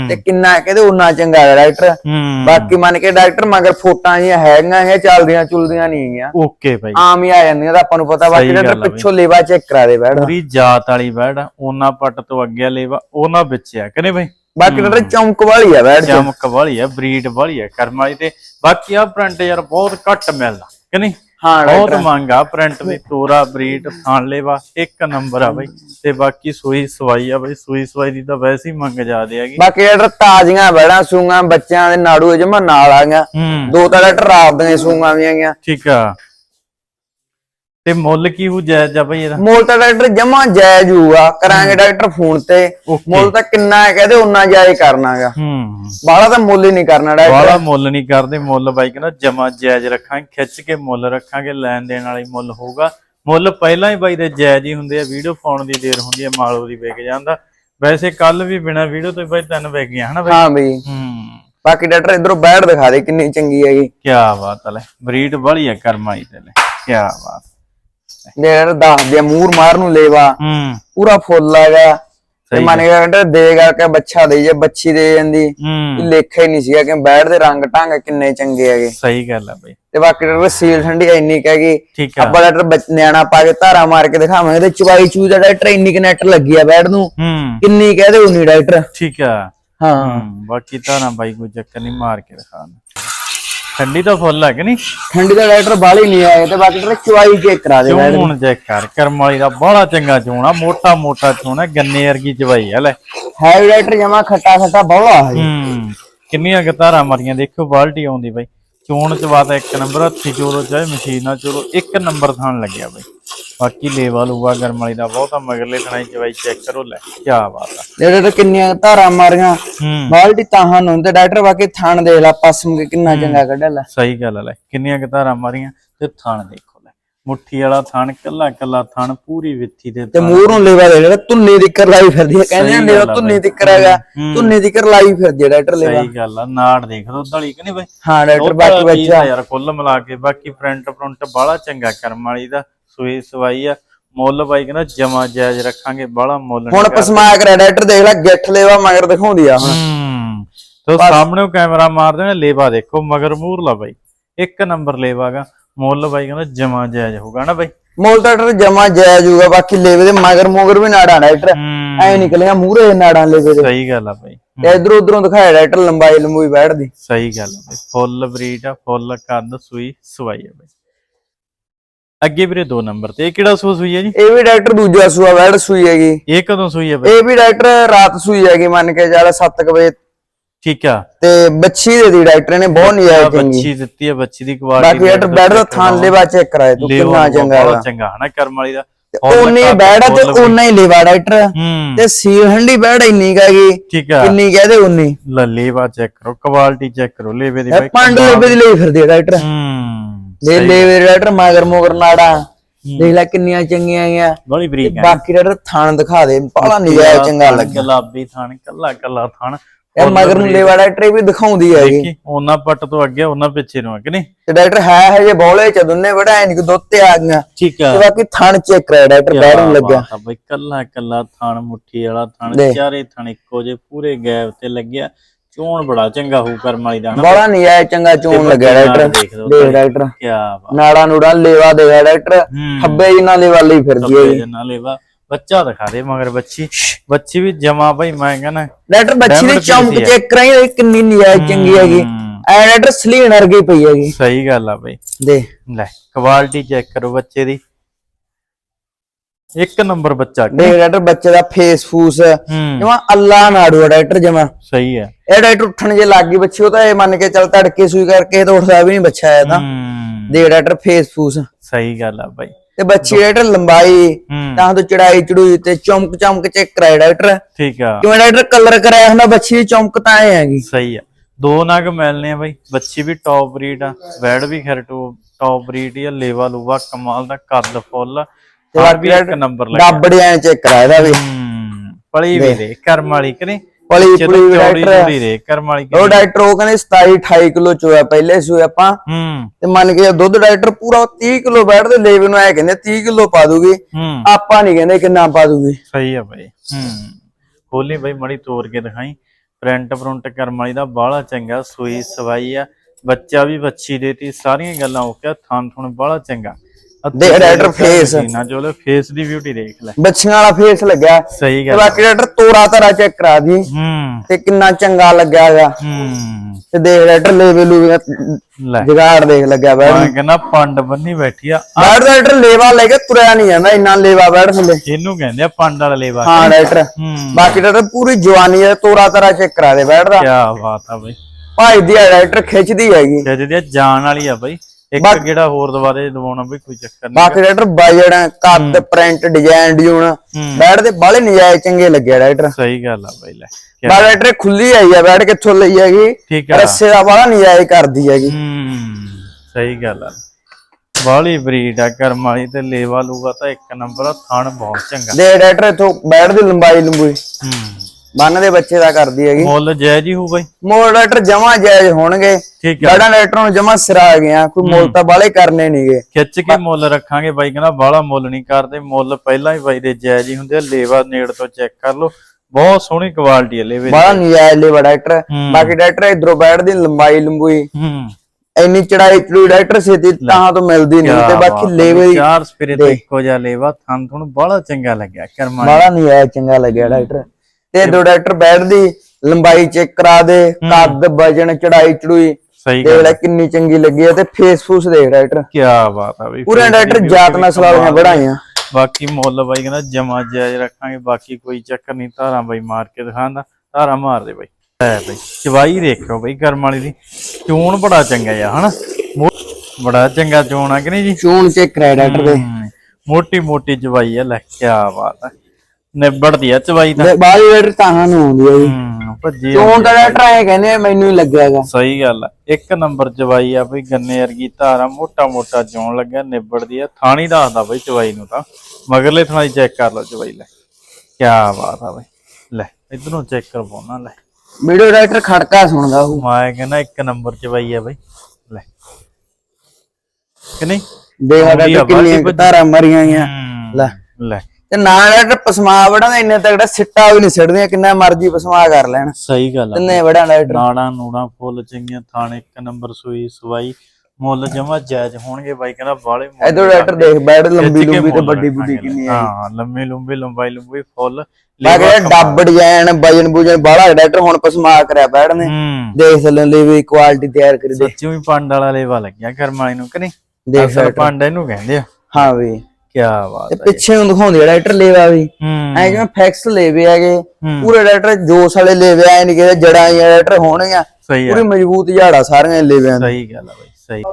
ਤੇ ਕਿੰਨਾ ਕਹਦੇ ਉਹਨਾਂ ਚੰਗਾ ਹੈ ਡਾਕਟਰ ਹੂੰ। ਬਾਕੀ ਮੰਨ ਕੇ ਡਾਕਟਰ ਮਗਰ ਫੋਟਾਂ ਜੀਆਂ ਹੈਗੀਆਂ ਇਹ ਚੱਲਦੀਆਂ ਚੁਲਦੀਆਂ ਨਹੀਂ ਹੈਗੀਆਂ। ਓਕੇ ਬਾਈ। ਆਮ ਹੀ ਆ ਜਾਂਦੀਆਂ ਤਾਂ ਆਪਾਂ ਨੂੰ ਪਤਾ ਬਾਕੀ ਡਾਕਟਰ। ਪਿੱਛੋਂ ਲੇਵਾ ਚੈੱਕ ਕਰਾ ਦੇ ਬੈਠਦਾ ਪੂਰੀ ਜਾਤ ਵਾਲੀ ਬੈੜ ਉਹਨਾਂ ਪੱਟ ਤੋਂ ਅੱਗੇ ਲੇਵਾ ਉਹਨਾਂ ਵਿੱਚ ਆ ਕਨੇ ਬਾਈ? ਬਾਕੀ ਡਾਕਟਰ ਚੌਂਕ ਵਾਲੀ ਆ ਬੈਠ ਚਮਕ ਵਾਲੀ ਆ ਬਰੀਡ ਵਾਲੀ ਆ ਕਰਮ ਵਾਲੀ ਤੇ ਬਾਕੀ ਆ ਪ੍ਰਿੰਟ ਯਾਰ ਬਹੁਤ ਘੱਟ ਮਿਲਦਾ ਕਿ ਨਹੀਂ? ਹਾਂ ਬਹੁਤ ਮੰਗ ਪ੍ਰਿੰਟ ਦੀ ਤੋਰਾ ਬਰੀਡ ਥਾਣ ਲੇਵਾ ਇੱਕ ਨੰਬਰ ਆ ਬਈ। ਤੇ ਬਾਕੀ ਸੂਈ ਸਵਾਈ ਆ ਬਈ ਸੂਈ ਸਵਾਈ ਦੀ ਤਾਂ ਵੈਸੇ ਹੀ ਮੰਗ ਜ਼ਿਆਦੇ ਹੈਗੀ। ਬਾਕੀ ਡਾਕਟਰ ਤਾਜ਼ੀਆਂ ਬੈੜਾਂ ਸੂਆਂ ਬੱਚਿਆਂ ਦੇ ਨਾੜੂ ਜਮਾ ਨਾਲ ਆ ਗਿਆ। ਹੂੰ। ਦੋ ਤਾਂ ਡਾਕਟਰ ਰਾਤ ਦੀਆਂ ਸੂਆਂ ਵੀ ਆਈਆਂ ਠੀਕ ਆ। ਤੇ ਮੁੱਲ ਕੀ ਹੋ ਜਾਇਜ਼ ਆ ਬਈ ਇਹਦਾ? ਮੁੱਲ ਤਾਂ ਡਾਕਟਰ ਜਮਾ ਜਾਇਜ਼ ਹੋਊਗਾ। ਕਰਾਂਗੇ ਡਾਕਟਰ ਫੋਨ ਤੇ। Okay. ਮੁੱਲ ਤਾਂ ਕਿੰਨਾ ਹੈ ਕਹਦੇ ਉਨਾ ਜਾਇਜ਼ ਕਰਨਾਗਾ। ਹੂੰ। ਬਾਹਲਾ ਤਾਂ ਮੁੱਲ ਹੀ ਨਹੀਂ ਕਰਨਾ ਡਾਕਟਰ। ਵਾਲਾ ਮੁੱਲ ਨਹੀਂ ਕਰਦੇ। ਮੁੱਲ ਬਾਈ ਕਹਿੰਦਾ ਜਮਾ ਜਾਇਜ਼ ਰੱਖਾਂਗੇ। ਖਿੱਚ ਕੇ ਮੁੱਲ ਰੱਖਾਂਗੇ। ਲੈਣ ਦੇਣ ਵਾਲੀ ਮੁੱਲ ਹੋਊਗਾ। ਮੁੱਲ ਪਹਿਲਾਂ ਹੀ ਬਾਈ ਦੇ ਜਾਇਜ਼ ਹੀ ਹੁੰਦੇ ਆ। ਵੀਡੀਓ ਪਾਉਣ ਦੀ ਦੇਰ ਹੁੰਦੀ ਆ। ਮਾਲੋ ਦੀ ਵਿਕ ਜਾਂਦਾ। ਵੈਸੇ ਕੱਲ ਵੀ ਬਿਨਾ ਵੀਡੀਓ ਤੋਂ ਹੀ ਬਾਈ ਤਿੰਨ ਵਿਕ ਗਈਆਂ ਹਨਾ ਬਾਈ? ਹਾਂ ਬਈ। ਹੂੰ। ਬਾਕੀ ਡਾਕਟਰ ਇਧਰੋਂ ਬੈਠ ਦਿਖਾ ਦੇ ਕਿੰਨੀ ਚੰਗੀ ਹੈਗੀ। ਕੀ ਬਾਤ ਹੈ ਬਰੀਡ ਬੜੀ ਆ ਕਰਮਾਈ ਤੇ ਲੈ। ਕੀ ਬਾਤ ਯਾਰ ਦੱਸ ਦੇ ਮੂਰ ਮਾਰ ਨੂੰ ਲੇਵਾ। ਹੂੰ। ਪੂਰਾ ਫੁੱਲ ਹੈਗਾ। ਤੇ ਮੰਨ ਗਿਆ ਡਾਕਟਰ ਦੇਗਾ ਕਿ ਬੱਚਾ ਦੇ ਜੇ ਬੱਚੀ ਦੇ ਜਾਂਦੀ। ਲੇਖਾ ਹੀ ਨਹੀਂ ਸੀਗਾ ਕਿ ਬੈਠ ਦੇ ਰੰਗ ਢੰਗ ਕਿੰਨੇ ਚੰਗੇ ਹੈਗੇ। ਸਹੀ ਗੱਲ ਆ ਬਾਈ। ਤੇ ਬਾਕੀ ਡਾਕਟਰ ਸੀਲ ਠੰਡੀ ਇੰਨੀ ਕਹੇਗੀ ਠੀਕ ਆ। ਆਪਾਂ ਬੱਚ- ਨਿਆਣਾ ਪਾ ਕੇ ਧਾਰਾ ਮਾਰ ਕੇ ਦਿਖਾਵਾਂਗੇ ਤੇ ਚਵਾਈ ਚੂ ਦਾ ਡਾਕਟਰ ਇੰਨੀ ਕਨੈਕਟ ਲੱਗੀ ਆ ਬੈਠ ਨੂੰ। ਹੂੰ। ਕਿੰਨੀ ਕਹਦੇ ਉਨੀ ਡਾਕਟਰ। ਠੀਕ ਆ। ਹਾਂ। ਬਾਕੀ ਤਾਂ ਨਾ ਬਾਈ ਕੋਈ ਚੱਕਰ ਨਹੀਂ ਮਾਰ ਕੇ ਦਿਖਾ ਠੰਡੀ ਤਾਂ ਫੁੱਲ ਹੈ ਕਿ ਨਹੀਂ? ਠੰਡੀ ਦਾ ਡਾਕਟਰ ਬਾਲੀ ਨਹੀਂ ਆਏ ਤੇ ਬਾਕੀ ਡਾਕਟਰ ਚਵਾਈ ਚੈੱਕ ਕਰਾ ਦੇ ਬੈਠ ਚੂਣ ਚੈੱਕ ਕਰ ਕਰਮ ਵਾਲੀ ਦਾ ਬੜਾ ਚੰਗਾ ਚੂਣ ਆ ਮੋਟਾ ਮੋਟਾ ਚੂਣ ਆ ਗੰਨੇ ਵਰਗੀ ਚਵਾਈ ਆ ਲੈ। ਹੈ ਡਾਕਟਰ ਜਮਾ ਖੱਟਾ ਖੱਟਾ ਬੌਲਾ ਹੈ ਹੂੰ ਕਿੰਨੀਆਂ ਗਤਾਰਾਂ ਮਾਰੀਆਂ ਦੇਖੋ ਬਾਲਟੀ ਆਉਂਦੀ ਬਾਈ। ਚੂਣ ਚਵਾ ਤਾਂ ਇੱਕ ਨੰਬਰ ਹੱਥੀ ਚੋਲੋ ਚਾਹੇ ਮਸ਼ੀਨ ਨਾਲ ਚੋਲੋ ਇੱਕ ਨੰਬਰ ਥਾਣ ਲੱਗਿਆ ਬਾਈ। ਬਾਕੀ ਲੇਵਾ ਲੂਆ ਗਰਮ ਵਾਲੀ ਦਾ ਬਹੁਤਾ ਮਗਰਲੇ ਥਾਣੇ ਚਵਾਈ ਚੈੱਕ ਕਰੋ ਲੈ ਕੀ ਬਾਤ ਆ। ਇਹ ਡਾਕਟਰ ਕਿੰਨੀਆਂ ਧਾਰਾਂ ਮਾਰੀਆਂ। ਬਾਲਟੀ ਤਾਹਾਂ ਨੂੰ ਤੇ ਡਾਕਟਰ ਬਾਕੀ ਥਾਣ ਦੇਖ ਲਾ ਪਸਮ ਕੇ ਕਿੰਨਾ ਚੰਗਾ ਕੱਢਿਆ ਲੈ। ਸਹੀ ਗੱਲ ਆ ਲੈ ਕਿੰਨੀਆਂ ਗਤਾਰਾਂ ਮਾਰੀਆਂ ਤੇ ਥਾਣ ਦੇਖੋ ਲੈ। ਮੁੱਠੀ ਵਾਲਾ ਥਾਣ ਕੱਲਾ ਕੱਲਾ ਥਾਣ ਪੂਰੀ ਵਿੱਥੀ ਦੇ ਤੇ ਮੂੰਹ ਨੂੰ ਲੇਵਾ ਦੇ ਜਿਹੜਾ ਤੁੰਨੇ ਦੀ ਲਾਈ ਫਿਰਦੀ ਹੈ ਕਹਿੰਦੇ ਲੇਵਾ ਆ ਤੁੰਨੇ ਬਾਈ। ਦੀ ਹੈਗਾ ਹੂੰ। ਤੁੰਨੇ ਦੀ ਲਾਈ ਫਿਰਦੀ ਹੈ ਡਾਕਟਰ ਲੇਵਾ। ਸਹੀ ਗੱਲ ਆ ਨਾੜ ਦੇਖ ਲੋ ਦਲੀ ਕਿ ਨਹੀਂ ਬਾਈ? ਹਾਂ ਡਾਕਟਰ ਬਾਕੀ ਤਾਂ ਬੱਚਾ। ਯਾਰ ਕੁੱਲ ਮਿਲਾ ਕੇ ਬਾਕੀ ਫਰੰਟ ਫਰੰਟ ਬਾਲਾ ਚੰਗਾ ਕਰਮ ਵਾਲੀ ਦਾ। ਸੂਈ ਸਵਾਈ ਆ। ਮੁੱਲ ਬਾਈ ਕਹਿੰਦਾ ਜਮਾ ਜਾਇਜ਼ ਰੱਖਾਂਗੇ ਬਾਲਾ ਮੁੱਲ ਨੀ ਹੁਣ ਕਰਦਾ। ਪਸਮਾ ਕਰਾ ਡਾਕਟਰ ਦੇਖ ਲੈ ਗਿੱਠ ਲੇਵਾ ਮਗਰ ਦਿਖਾਉਂਦੀ ਆ ਹੁਣ। ਤੋ ਸਾਹਮਣੇ ਕੈਮਰਾ ਮਾਰਦੇ ਨੇ ਲੇਵਾ ਦੇਖੋ ਮਗਰ ਮੂਰਲਾ ਬਾਈ। ਇੱਕ ਨੰਬਰ ਲੇਵਾਗਾ ਮੁੱਲ ਬਾਈ ਕਹਿੰਦਾ ਜਮਾ ਜਾਇਜ਼ ਹੋਊਗਾ ਨਾ ਬਾਈ? ਮੋਲ ਡਾਕਟਰ ਜਮਾ ਜਾਇਜ਼ ਹੋਊਗਾ ਬਾਕੀ ਲੇਵੇ ਦੇ ਮਗਰ ਮੋਗਰ ਵੀ ਨਾੜਾਂ ਡਾਕਟਰ ਹੂੰ। ਐ ਨਿਕਲੀਆਂ ਮੂਰੇ ਨਾੜਾਂ ਲੇਵੇ ਦੇ। ਸਹੀ ਗੱਲ ਆ ਬਾਈ। ਤੇ ਇਧਰ ਉਧਰੋਂ ਦਿਖਾਇਆ ਡਾਕਟਰ ਲੰਬਾਈ ਲੰਬੂਈ ਬੈਠਦੀ। ਸਹੀ ਗੱਲ ਆ ਬਾਈ। ਫੁੱਲ ਬਰੀਡ ਆ ਫੁੱਲ ਕੱਦ ਸੂਈ ਸਵਾਈ ਆ ਬਾਈ। ਅੱਗੇ ਵੀਰੇ ਦੋ ਨੰਬਰ ਤੇ। ਇਹ ਕਿਹੜਾ ਸੂ ਸੂਈ ਹੈ ਜੀ? ਇਹ ਵੀ ਡਾਕਟਰ ਦੂਜਾ ਸੂਆ ਬੈਠ ਸੂਈ ਹੈਗੀ। ਇਹ ਕਦੋਂ ਸੂਈ ਹੈ ਬਾਈ? ਇਹ ਵੀ ਡਾਕਟਰ ਰਾਤ ਸੂਈ ਹੈਗੀ ਮੰਨ ਕੇ ਚੱਲ 7 ਵਜੇ। ਠੀਕ ਆ। ਤੇ ਬੱਚੀ ਦੇ ਦੀ ਡਾਕਟਰ ਨੇ ਬਹੁਤ ਨਿਆਇ ਚੰਗੀ। ਬੱਚੀ ਦਿੱਤੀ ਆ ਬੱਚੀ ਦੀ ਕੁਆਲਿਟੀ ਬਾਕੀ ਡਾਕਟਰ ਬੈਠ ਦਾ ਥਾਂ ਲੇਵਾ ਚੈੱਕ ਕਰਾਏ ਤੂੰ ਕਿੰਨਾ ਚੰਗਾ ਬਹੁਤ ਹੈਗਾ। ਚੰਗਾ ਹਨਾ ਕਰਮ ਵਾਲੀ ਦਾ। ਉਹਨੇ ਬੈਠਾ ਤੇ ਉਹਨਾ ਹੀ ਲੇਵਾ ਡਾਕਟਰ। ਹੂੰ। ਤੇ ਸੀਲ ਹੰਡੀ ਬੈਠ ਇੰਨੀ ਕਹਗੀ ਠੀਕ ਆ। ਕਿੰਨੀ ਕਹਦੇ ਉਨੀ ਲੱਲੇਵਾ ਚੈੱਕ ਕਰੋ ਕੁਆਲਿਟੀ ਚੈੱਕ ਕਰੋ ਲੇਵੇ ਦੀ ਬਾਈ ਪੰਡ ਲੇਵੇ ਦੀ ਲਈ ਫਿਰਦੀ ਡਾਕਟਰ। ਹੂੰ ਲੈ ਲੇਵੇ ਡਾਕਟਰ ਮਗਰ ਮੋਗਰ ਨਾੜਾ। ਦੇਖ ਲੈ ਕਿੰਨੀਆਂ ਚੰਗੀਆਂ ਆਈਆਂ। ਬੜੀ ਬਰੀਕ ਹੈ ਬਾਕੀ ਡਾਕਟਰ ਥਾਣ ਦਿਖਾ ਦੇ ਬਾਲਾ ਨਿਗਾਹ ਚੰਗਾ ਲੱਗਿਆ। ਗੁਲਾਬੀ ਥਣ ਕੱਲਾ ਕੱਲਾ ਥਣ। ਇਹ ਮਗਰ ਨੂੰ ਲੇਵਾ ਇਹ ਵੀ ਦਿਖਾਉਂਦੀ ਹੈਗੀ ਦੇਖੀ ਉਹਨਾਂ ਪੱਟ ਤੋਂ ਅੱਗੇ ਉਹਨਾਂ ਪਿੱਛੇ ਨੂੰ ਆ ਕਿ ਨਹੀਂ? ਤੇ ਡਾਕਟਰ ਹੈ ਹਜੇ ਬੋਲੇ ਚ ਦੁੰਨੇ ਐ ਨਹੀਂ ਕਿ ਦੁੱਧ ਤੇ ਆ ਗਈਆਂ। ਠੀਕ ਆ। ਤੇ ਬਾਕੀ ਥਣ ਚੈੱਕ ਕਰਾਇਆ ਡਾਕਟਰ ਬੈਠਣ ਲੱਗਿਆ। ਆ ਬਈ ਕੱਲਾ ਕੱਲਾ ਥਣ ਮੁੱਠੀ ਵਾਲਾ ਥਣ। ਚਾਰੇ ਥਣ ਇੱਕੋ ਜੇ ਪੂਰੇ ਗੈਪ ਤੇ ਲੱਗਿਆ। ਚੋਣ ਬੜਾ ਚੰਗਾ ਹੋਊ ਕਰਮ ਵਾਲੀ ਦਾ ਬੜਾ ਨਿਆਇ ਚੰਗਾ ਚੋਣ ਲੱਗਿਆ ਡਾਕਟਰ ਦੇਖ ਡਾਕਟਰ। ਕੀ ਬਾਤ। ਨਾੜਾ ਨੂੜਾ ਲੇਵਾ ਦੇਗਾ ਡਾਕਟਰ। ਖੱਬੇ ਜੀ ਨਾਲ ਲੇਵਾ ਲਈ ਫਿਰਦੀ ਹੈ ਨਾਲ ਲੇਵਾ। ਬੱਚਾ ਦਿਖਾ ਦੇ ਮਗਰ ਬੱਚੀ। ਬੱਚੀ ਵੀ ਜਮਾ ਬਈ ਮੈਂ ਕਹਿੰਦਾ ਡਾਕਟਰ ਬੱਚੀ ਦੀ ਹੀ ਚੈੱਕ ਕਰਾਈ ਕਿੰਨੀ ਨਿਆਇ ਚੰਗੀ ਹੈਗੀ। ਐ ਡਾਕਟਰ ਸਲੀਨ ਵਰਗੀ ਪਈ ਹੈਗੀ। ਸਹੀ ਗੱਲ ਆ ਬਈ ਦੇ। ਲੈ ਕੁਆਲਿਟੀ ਚੈੱਕ ਕਰੋ ਬੱਚੇ ਦੀ। ਇੱਕ ਨੰਬਰ ਬੱਚਾ ਦੇਖ ਡਾਕਟਰ ਬੱਚੇ ਦਾ ਫੇਸ ਫੂਸ ਜਮਾ ਅੱਲਾ ਨਾੜੂ ਡਾਕਟਰ ਜਮਾ ਸਹੀ ਹੈ। ਇਹ ਡਾਕਟਰ ਉੱਠਣ ਜੇ ਲੱਗ ਗਈ ਬੱਚੀ ਉਹ ਤਾਂ ਇਹ ਮੰਨ ਕੇ ਚੱਲ ਤੜਕੇ ਸੂਈ ਕਰਕੇ ਤਾਂ ਉੱਠਦਾ ਵੀ ਨਹੀਂ ਬੱਚਾ ਇਹ ਤਾਂ ਦੇਖ ਡਾਕਟਰ ਫੇਸ ਫੂਸ। ਸਹੀ ਗੱਲ ਆ ਬਾਈ। ਤੇ ਬੱਚੀ ਡਾਕਟਰ ਲੰਬਾਈ ਤਾਂ ਤੋਂ ਚੜਾਈ ਚੜੂਈ ਤੇ ਚਮਕ ਚਮਕ ਚੈੱਕ ਕਰਾਇਆ ਡਾਕਟਰ। ਠੀਕ ਆ। ਕਿਵੇਂ ਡਾਕਟਰ ਕਲਰ ਕਰਾਇਆ ਹੁੰਦਾ ਬੱਚੀ ਦੀ ਚਮਕ ਤਾਂ ਐ ਹੈਗੀ। ਸਹੀ ਆ। ਦੋ ਨਗ ਮਿਲਨੇ ਆ ਬਾਈ। ਬੱਚੀ ਵੀ ਟੌਪ ਬਰੀਡ ਆ ਵੈੜ ਵੀ ਖੈਰ ਟੌਪ ਬਰੀਡ ਆ ਲੇਵਾ ਲੂਵਾ ਕਮਾਲ ਦਾ ਕੱਦ ਫੁੱਲ। ਤੇ ਬਾਕੀ ਇੱਕ ਨੰਬਰ ਲੱਗਿਆ। ਡੱਬੜੇ ਐ ਚੈੱਕ ਕਰਾਇਆ ਇਹਦਾ ਵੀ। ਪਲੀ ਵੀ ਦੇ ਕਰਮ ਵਾਲੀ ਕਿ ਨਹੀਂ? ਪਲੀ ਪੁਲੀ ਵੀ ਦੇ ਕਰਮ ਵਾਲੀ ਉਹ ਡਾਕਟਰ ਉਹ ਕਹਿੰਦੇ 27 28 ਕਿਲੋ ਚੋਇਆ ਪਹਿਲੇ ਸੂਏ ਆਪਾਂ। ਹੂੰ। ਤੇ ਮੰਨ ਕੇ ਦੁੱਧ ਡਾਕਟਰ ਪੂਰਾ 30 ਕਿਲੋ ਬੈਠਦੇ ਲੇਵੇ ਨੂੰ ਐ ਕਹਿੰਦੇ 30 ਕਿਲੋ ਪਾ ਦੂਗੀ। ਆਪਾਂ ਨਹੀਂ ਕਹਿੰਦੇ ਕਿੰਨਾ ਪਾ ਦੂਗੀ। ਸਹੀ ਆ ਬਾਈ। ਹੂੰ। ਖੋਲੀ ਬਾਈ ਮੜੀ ਤੋੜ ਕੇ ਦਿਖਾਈ। ਪ੍ਰਿੰਟ ਪ੍ਰਿੰਟ ਕਰਮ ਵਾਲੀ ਦਾ ਬਾਹਲਾ ਚੰਗਾ ਸੂਈ ਸਵਾਈ ਆ। ਬੱਚਾ ਵੀ ਬੱਚੀ ਦੇਤੀ ਸਾਰੀਆਂ ਗੱਲਾਂ ਗਿਆ ਥਾਂ ਥੁਣ ਬਾਹਲਾ ਚੰਗਾ। ਦੇਖ ਡਾਕਟਰ face। ਨਾ ਚੋਲੇ ਫੇਸ ਦੀ ਬਿਊਟੀ ਦੇਖ ਲੈ। ਬੱਚੀਆਂ ਵਾਲਾ ਫੇਸ ਲੱਗਿਆ। ਸਹੀ ਗੱਲ ਬਾਕੀ ਡਾਕਟਰ ਤੋਰਾ ਤਰਾ ਚੈੱਕ ਕਰਾ ਦੀ। ਹੂੰ। ਤੇ ਕਿੰਨਾ ਚੰਗਾ ਲੱਗਿਆ ਹੈਗਾ। ਹੂੰ। ਤੇ ਦੇਖ ਡਾਕਟਰ ਲੇਵੇ ਲੂਵੇ ਲੈ। ਜਗਾੜ ਦੇਖ ਲੱਗਿਆ ਬੈਠ। ਮੈਂ ਕਹਿੰਦਾ ਪੰਡ ਬੰਨੀ ਬੈਠੀ ਆ। ਬੈਠ ਦਾ ਡਾਕਟਰ ਲੇਵਾ ਲੈ ਕੇ ਤੁਰਿਆ ਨਹੀਂ ਜਾਂਦਾ ਇੰਨਾ ਲੇਵਾ ਬੈਠ ਥੱਲੇ। ਇਹਨੂੰ ਕਹਿੰਦੇ ਆ ਪੰਡ ਵਾਲਾ ਲੇਵਾ। ਹਾਂ ਹੂੰ। ਬਾਕੀ ਡਾਕਟਰ ਪੂਰੀ ਜਵਾਨੀ ਹੈ ਤੋਰਾ ਤਰਾ ਚੈੱਕ ਕਰਾ ਦੇ ਬੈਠਦਾ ਕੀ ਬਾਤ ਆ ਬਾਈ। ਭਾਈ ਦੀ ਆ ਡਾਕਟਰ ਖਿੱਚਦੀ ਹੈਗੀ। ਜਿਹਦੇ ਦੀ ਜਾਨ ਵਾਲੀ ਆ ਬਾਈ। ਇੱਕ ਬਾਕੀ- ਕਿਹੜਾ ਹੋਰ ਦੁਬਾਰੇ ਦਵਾਉਣਾ ਬਈ ਕੋਈ ਚੱਕਰ ਨਹੀਂ ਬਾਕੀ ਡਾਕਟਰ ਬਾਜਣ ਕੱਦ ਪ੍ਰਿੰਟ ਡਿਜ਼ਾਈਨ ਡਿਊਨ ਹੂੰ। ਬੈਡ ਦੇ ਬਾਲੇ ਨਜਾਇਜ਼ ਚੰਗੇ ਲੱਗੇ ਡਾਕਟਰ ਸਹੀ ਗੱਲ ਆ ਬਈ ਲੈ ਕਿਆ- ਡਾਕਟਰ ਖੁੱਲੀ ਆਈ ਆ ਬੈਡ ਕਿੱਥੋਂ ਲਈ ਹੈਗੀ? ਠੀਕ ਆ। ਰੱਸੇ ਦਾ ਬਾਲਾ ਨਜਾਇਜ਼ ਕਰਦੀ ਹੈਗੀ। ਹੂੰ ਸਹੀ ਗੱਲ ਆ। ਬਾਲੀ ਬਰੀਡ ਆ ਕਰਮ ਵਾਲੀ ਤੇ ਲੇਵਾ ਲੂਗਾ ਤਾਂ ਇੱਕ ਨੰਬਰ ਆ ਥਣ ਬਹੁਤ ਚੰਗਾ। ਦੇ ਡਾਕਟਰ ਇਥੋਂ ਬੈਡ ਦੀ ਲੰਬਾਈ ਲੰਬੂਈ। ਹੂੰ। ਬੰਨ ਦੇ ਬੱਚੇ ਦਾ ਕਰਦੀ ਹੈਗੀ। ਮੁੱਲ ਜੈ ਜੀ ਹੋ ਬਈ ਮੋਲ ਡਾਕਟਰ ਜਮਾ ਜਾਇਜ਼ ਹੋਣਗੇ। ਠੀਕ ਆ ਬੜਾ ਡਾਕਟਰ ਨੂੰ ਜਮਾ ਸਿਰਾ ਆ ਗਿਆ ਕੋਈ ਮੁੱਲ ਤਾਂ ਬਾਲੇ ਕਰਨੇ ਨਹੀਂਗੇ। ਖਿੱਚ ਕੇ ਮੁੱਲ ਰੱਖਾਂਗੇ ਬਾਈ ਕਹਿੰਦਾ ਬਾਹਲਾ ਮੁੱਲ ਨਹੀਂ ਕਰਦੇ ਮੁੱਲ ਪਹਿਲਾਂ ਹੀ ਬਾਈ ਦੇ ਜਾਇਜ਼ ਹੀ ਹੁੰਦੇ ਆ ਲੇਵਾ ਨੇੜ ਤੋਂ ਚੈੱਕ ਕਰ ਲਓ। ਬਹੁਤ ਸੋਹਣੀ ਕੁਆਲਿਟੀ ਹੈ ਲੇਵੇ। ਬੜਾ ਨਜਾਇਜ਼ ਲੈ ਬੜਾ ਡਾਕਟਰ। ਹੂੰ। ਬਾਕੀ ਡਾਕਟਰ ਇਧਰੋਂ ਬੈਡ ਦੀ ਲੰਬਾਈ ਲੰਬੂਈ। ਹੂੰ। ਇੰਨੀ ਚੜਾਈ ਚੜੂਈ ਡਾਕਟਰ ਛੇਤੀ ਤਾਂ ਤੋਂ ਮਿਲਦੀ ਨਹੀਂ ਤੇ ਬਾਕੀ ਲੇਵੇ ਦੀ ਚਾਰ ਸਪਿਰੇ ਤੋਂ ਇੱਕੋ ਜਿਹਾ ਲੇਵਾ ਥਣ ਤੁਹਾਨੂੰ ਬੜਾ ਚੰਗਾ ਲੱਗਿਆ ਕਰਮਾ ਬੜਾ ਨਜਾਇਜ਼ ਚੰਗਾ ਲੱਗਿਆ ਡਾਕਟਰ। ਤੇ ਦੋ ਡਾਕਟਰ ਬੈਡ ਦੀ ਲੰਬਾਈ ਚੈੱਕ ਕਰਾ ਦੇ ਕੱਦ ਵਜਨ ਚੜਾਈ ਚੜੂਈ ਸਹੀ ਦੇਖ ਗੱਲ ਕਿੰਨੀ ਚੰਗੀ ਲੱਗੀ ਹੈ ਤੇ ਫੇਸ ਫੂਸ ਦੇਖ ਡਾਕਟਰ ਕੀ ਬਾਤ ਆ ਬਈ ਪੂਰੇ ਡਾਕਟਰ ਜਾਤ ਨਸਲ ਵਾਲੀਆਂ ਬੜਾਈਆਂ ਬਾਕੀ ਮੁੱਲ ਬਾਈ ਕਹਿੰਦਾ ਜਮਾ ਜਾਇਜ਼ ਰੱਖਾਂਗੇ ਬਾਕੀ ਕੋਈ ਚੱਕਰ ਨਹੀਂ ਧਾਰਾਂ ਬਾਈ ਮਾਰ ਕੇ ਦਿਖਾਉਂਦਾ ਧਾਰਾਂ ਮਾਰ ਦੇ ਬਾਈ। ਹੈ ਬਾਈ ਚਵਾਈ ਦੇਖਿਓ ਬਾਈ ਕਰਮ ਵਾਲੀ ਦੀ। ਚੂਣ ਬੜਾ ਚੰਗਾ ਆ ਹਨਾ? ਬੜਾ ਚੰਗਾ ਚੂਣ ਆ ਕਿ ਨਹੀਂ ਜੀ? ਚੂਨ ਚੈੱਕ ਕਰਾ ਡਾਕਟਰ ਦੇ। ਮੋਟੀ ਮੋਟੀ ਚਵਾਈ ਆ ਲੈ ਕੀ ਬਾਤ ਆ। ਨਿਬੜਦੀ ਆ ਚਵਾਈ ਤਾਂ। ਦੇ ਬਾਹਰ ਡਾਕਟਰ ਤਾਂ ਨੂੰ ਆਉਂਦੀ ਹੈ ਜੀ। ਹੂੰ ਭੱਜੀ ਚੂਨ ਤਾਂ ਡਾਕਟਰ ਐ ਕਹਿੰਦੇ ਆ, ਮੈਨੂੰ ਹੀ ਲੱਗਿਆ ਹੈਗਾ। ਸਹੀ ਗੱਲ ਆ। ਇੱਕ ਨੰਬਰ ਚਵਾਈ ਆ ਬਈ ਗੰਨੇ ਵਰਗੀ ਧਾਰਾ ਮੋਟਾ ਮੋਟਾ ਚੋਣ ਲੱਗਿਆ ਨਿਬੜਦੀ ਆ। ਥਾਣੀ ਦੱਸਦਾ ਬਈ ਚਵਾਈ ਨੂੰ ਤਾਂ। ਮਗਰਲੇ ਥਾਣੀ ਚੈੱਕ ਕਰ ਲਓ ਚਵਾਈ ਲੈ। ਕੀ ਬਾਤ ਆ ਬਈ। ਲੈ ਇਧਰੋਂ ਚੈੱਕ ਕਰਵਾਉਣਾ ਲੈ। ਵੀਡੀਓ ਡਾਕਟਰ ਖੜਕਾ ਸੁਣਦਾ ਉਹ ਮੈਂ ਕਹਿੰਦਾ ਇੱਕ ਨੰਬਰ ਚਵਾਈ ਆ ਬਈ। ਲੈ। ਕਿ ਨਹੀਂ? ਦੇਖ ਆ ਡਾਕਟਰ ਬਾਕੀ ਧਾਰਾਂ ਮਰੀਆਂ ਆ ਹੂੰ, ਲੈ। ਲੈ। ਤੇ ਨਾ ਡਾਕਟਰ ਪਸਮਾ ਵੜਾਂ ਦਾ ਇੰਨੇ ਤਗੜਾ ਸਿੱਟਾ ਵੀ ਨਹੀਂ ਸਿੱਟਦੀਆਂ ਕਿੰਨਾ ਮਰਜ਼ੀ ਪਸਮਾ ਕਰ ਲੈਣ। ਸਹੀ ਗੱਲ ਆ ਤਿੰਨੇ ਵੜਾਂ ਡਾਕਟਰ। ਨਾੜਾਂ ਨੂੜਾਂ ਫੁੱਲ ਚੰਗੀਆਂ ਥਾਣੇ ਇੱਕ ਨੰਬਰ ਸੂਈ ਸਵਾਈ ਮੁੱਲ ਜਮਾ ਜਾਇਜ਼ ਹੋਣਗੇ ਬਾਈ ਕਹਿੰਦਾ ਮੁੱਲ ਇਧਰ ਡਾਕਟਰ ਦੇਖ ਬੈਡ ਲੰਬੀ ਲੰਬੀ ਤੇ ਵੱਡੀ ਬੁੱਢੀ। ਕਿੰਨੀ ਹੈ ਹਾਂ ਲੰਮੀ ਲੰਬੀ ਲੰਬਾਈ ਲੰਬੀ ਫੁੱਲ ਬਾਕੀ ਡੱਬ ਡਿਜ਼ਾਈਨ ਵਜਨ ਬੁਜਨ ਬਾਹਲਾ ਡਾਕਟਰ ਹੁਣ ਪਸਮਾ ਕਰਿਆ ਬੈਡ ਨੇ। ਦੇਖ ਲੈ ਵੀ ਕੁਆਲਿਟੀ ਤਿਆਰ ਕਰੀ ਦੇ। ਸੱਚੀ ਵੀ ਪੰਡ ਵਾਲਾ ਲੇਵਾ ਲੱਗਿਆ ਕਰਮਾਈ ਨੂੰ ਕਿ ਨਹੀਂ? ਦੇਖ ਅਸਲ ਪੰਡ ਇਹਨੂੰ ਕਹਿੰਦੇ ਆ। ਹਾਂ ਵੀ। ਕੀ ਬਾਤ ਹੈ ਪਿੱਛੇ ਨੂੰ ਦਿਖਾਉਂਦੇ ਆ ਡਾਕਟਰ ਲੇਵਾ ਵੀ। ਹੂੰ। ਐ ਜਿਵੇਂ ਫੈਕਸ ਲੇਵੇ ਹੈਗੇ ਹੂੰ। ਪੂਰੇ ਡਾਕਟਰ ਜੋਸ ਵਾਲੇ ਲੇਵੇ ਐ ਨਹੀਂ ਕਿ ਜੜਾਂ ਹੀ ਡਾਕਟਰ ਹੋਣਗੀਆਂ। ਪੂਰੀ ਮਜ਼ਬੂਤ ਝਾੜਾ ਸਾਰੀਆਂ ਲੇਵਿਆਂ ਸਹੀ ਗੱਲ ਆ ਬਾਈ ਸਹੀ।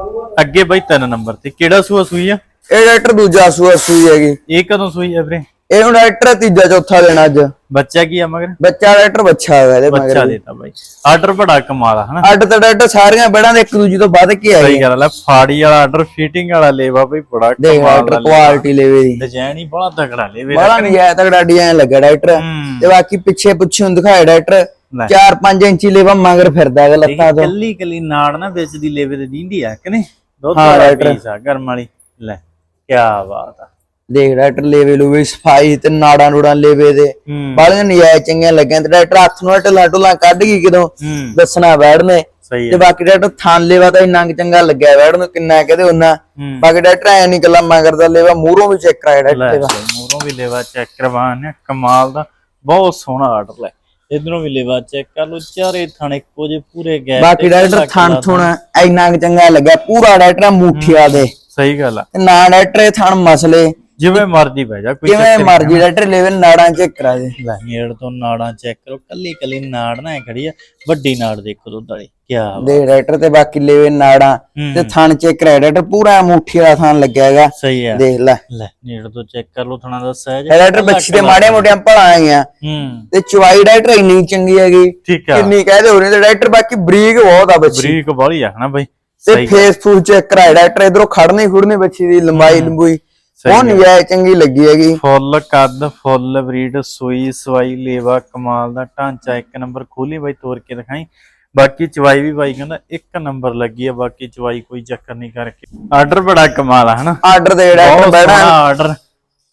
ਅੱਗੇ ਬਾਈ ਤਿੰਨ ਨੰਬਰ ਤੇ। ਕਿਹੜਾ ਸੂਆ ਸੂਈ ਆ? ਇਹ ਡਾਕਟਰ ਦੂਜਾ ਸੂਆ ਸੂਈ ਹੈਗੀ। ਇਹ ਕਦੋਂ ਸੂਈ ਆ ਵੀਰੇ? ਇਹ ਹੁਣ ਡਾਕਟਰ ਤੀਜਾ ਚੌਥਾ ਦੇਣਾ ਅੱਜ। ਬੱਚਾ ਕੀ ਆ ਮਗਰ? ਬੱਚਾ ਡਾਕਟਰ ਬੱਚਾ ਹੈਗਾ ਇਹਦੇ ਮਗਰ ਬੱਚਾ ਦੇਤਾ ਬਾਈ। ਆਰਡਰ ਬੜਾ ਕਮਾਲ ਆ ਹਨਾ? ਅੱਡ ਤਾਂ ਡਾਕਟਰ ਸਾਰੀਆਂ ਬੜਾਂ ਦੇ ਇੱਕ ਦੂਜੀ ਤੋਂ ਵੱਧ ਕੇ ਆਏ ਸਹੀ ਗੱਲ ਆ ਫਾੜੀ ਵਾਲਾ ਆਰਡਰ ਫਿਟਿੰਗ ਵਾਲਾ ਲੇਵਾ ਬਈ ਬੜਾ ਦੇਖ ਕਮਾਲ ਡਾਕਟਰ ਦਾ ਕੁਆਲਿਟੀ ਲੇਵੇ ਦੀ। ਡਿਜ਼ਾਈਨ ਹੀ ਬੜਾ ਤਗੜਾ ਲੇਵੇ ਬੜਾ ਨਹੀਂ ਆਇਆ ਤਗੜਾ ਡਿਜ਼ਾਈਨ ਲੱਗਾ ਡਾਕਟਰ ਹੂੰ। ਤੇ ਬਾਕੀ ਪਿੱਛੇ ਪੁੱਛੇ ਨੂੰ ਦਿਖਾਇਆ ਡਾਕਟਰ ਲੈ। 4-5 ਇੰਚੀ ਲੇਵਾ ਮਗਰ ਫਿਰਦਾ ਹੈਗਾ ਲੱਤਾਂ ਤੋਂ। ਕੱਲੀ ਕੱਲੀ ਨਾੜ ਨਾ ਵਿੱਚ ਦੀ ਲੇਵੇ ਤੇ ਦਿੰਦੀ ਆ ਕਿ ਨਹੀਂ? ਦੁੱਧ ਹਾਂ, ਵਾਲਾ। ਪੀਸ ਆ ਗਰਮ ਵਾਲੀ। ਲੈ ਕੀ ਬਾਤ ਆ। ਦੇਖ ਡਾਕਟਰ ਲੇਵੇ ਲੂਵੇ ਸਫ਼ਾਈ ਤੇ ਨਾੜਾਂ ਨੂੜਾਂ ਲੇਵੇ ਦੇ। ਬਾਲੀਆਂ ਨਜਾਇਜ਼ ਚੰਗੀਆਂ ਲੱਗੀਆਂ ਤੇ ਡਾਕਟਰ ਹੱਥ ਨੂੰ ਢਲਾ ਢੁਲਾ ਕੱਢ ਗਈ ਕਿਦੋਂ? ਦੱਸਣਾ ਨੇ ਸਹੀ ਤੇ ਬਾਕੀ ਡਾਕਟਰ ਥਾਨ ਲੇਵਾ ਤਾਂ ਇੰਨਾ ਚੰਗਾ ਲੱਗਿਆ ਬੈੜ ਨੂੰ ਕਿੰਨਾ ਕਹਦੇ ਉਹਨਾਂ ਬਾਕੀ ਡਾਕਟਰ ਐ ਨਹੀਂ ਗੱਲਾਂ ਮਗਰ ਦਾ ਲੇਵਾ ਮੂਹਰੋਂ ਵੀ ਚੈੱਕ ਕਰਾਇਆ ਲੈ ਡਾਕਟਰ ਮੂਰੋਂ ਵੀ ਲੇਵਾ ਚੈੱਕ ਕਰਵਾਣ ਕਮਾਲ ਦਾ ਬਹੁਤ ਸੋਹਣਾ ਆਰਡਰ ਲੈ। ਇਧਰੋਂ ਵੀ ਲੇਵਾ ਚੈੱਕ ਕਰ ਲਓ ਚਾਰੇ ਥਾਣੇ ਜਿਹੇ ਪੂਰੇ ਗਏ ਬਾਕੀ ਡਾਕਟਰ ਥਣ ਥੁਣ ਇੰਨਾ ਚੰਗਾ ਲੱਗਿਆ ਪੂਰਾ ਡਾਕਟਰ ਮੁੱਠੀਆ ਦੇ। ਸਹੀ ਗੱਲ ਆ। ਨਾ ਡਾਕਟਰ ਥਣ ਮਸਲੇ। ਜਿਵੇਂ ਮਰਜ਼ੀ ਬਹਿ ਜਾ ਕੋਈ ਕਿਵੇਂ ਮਰਜ਼ੀ ਡਾਕਟਰ ਲੇਵੇ ਨਾੜਾਂ ਚੈੱਕ ਕਰਾ ਦੇ। ਲੈ ਨੇੜ ਤੋਂ ਨਾੜਾਂ ਚੈੱਕ ਕਰੋ ਕੱਲੀ ਕੱਲੀ ਨਾੜ ਨਾ ਖੜੀ ਆ ਵੱਡੀ ਨਾੜ ਦੇਖੋ ਦੁੱਧ ਵਾਲੀ ਕੀ ਦੇ ਡਾਕਟਰ ਤੇ ਬਾਕੀ ਲੇਵੇ ਨਾੜਾਂ ਤੇ ਥਣ ਚੈੱਕ ਕਰਾਇਆ ਡਾਕਟਰ ਪੂਰਾ ਮੁੱਠੀ ਦਾ ਥਣ ਲੱਗਿਆ ਹੈਗਾ। ਸਹੀ ਆ। ਦੇਖ ਲੈ। ਲੈ ਨੇੜ ਤੋਂ ਚੈੱਕ ਕਰ ਲਓ ਥਣਾ ਦਾ ਸਹਿਜ ਡਾਕਟਰ ਬੱਚੀ ਦੇ ਮਾੜੇ ਮੋਟਿਆਂ ਭਲਾ ਆਈਆਂ ਹੂੰ। ਤੇ ਚਵਾਈ ਡਾਕਟਰ ਇੰਨੀ ਚੰਗੀ ਹੈਗੀ ਠੀਕ ਆ। ਕਿੰਨੀ ਕਹਦੇ ਹੋ ਰਹੀ ਤੇ ਡਾਕਟਰ ਬਾਕੀ ਬਰੀਕ ਬਹੁਤ ਆ ਬੱਚੀ। ਬਰੀਕ ਵਾਲੀ ਆ ਹਨਾ ਬਾਈ? ਤੇ ਫੇਸ ਫੂਸ ਚੈੱਕ ਕਰਾਇਆ ਡਾਕਟਰ ਇਧਰੋਂ ਖੜਨੀ ਖੁੜਨੀ ਬੱਚੀ ਦੀ ਲੰਬਾਈ ਲੰਬੂਈ। ਉਹ ਨਜਾਇਜ਼ ਚੰਗੀ ਲੱਗੀ ਹੈਗੀ। ਫੁੱਲ ਕੱਦ ਫੁੱਲ ਬਰੀਡ ਸੂਈ ਸਵਾਈ ਲੇਵਾ ਕਮਾਲ ਦਾ ਢਾਂਚਾ ਇੱਕ ਨੰਬਰ ਖੋਲੀ ਬਾਈ ਤੋੜ ਕੇ ਦਿਖਾਈ। ਬਾਕੀ ਚਵਾਈ ਵੀ ਬਾਈ ਕਹਿੰਦਾ ਇੱਕ ਨੰਬਰ ਲੱਗੀ ਆ ਬਾਕੀ ਚਵਾਈ ਕੋਈ ਚੱਕਰ ਨਹੀਂ ਕਰਕੇ। ਆਰਡਰ ਬੜਾ ਕਮਾਲ ਆ ਹਨਾ? ਆਰਡਰ ਦੇ ਬੈਠਾ ਸੋਹਣਾ ਆਰਡਰ।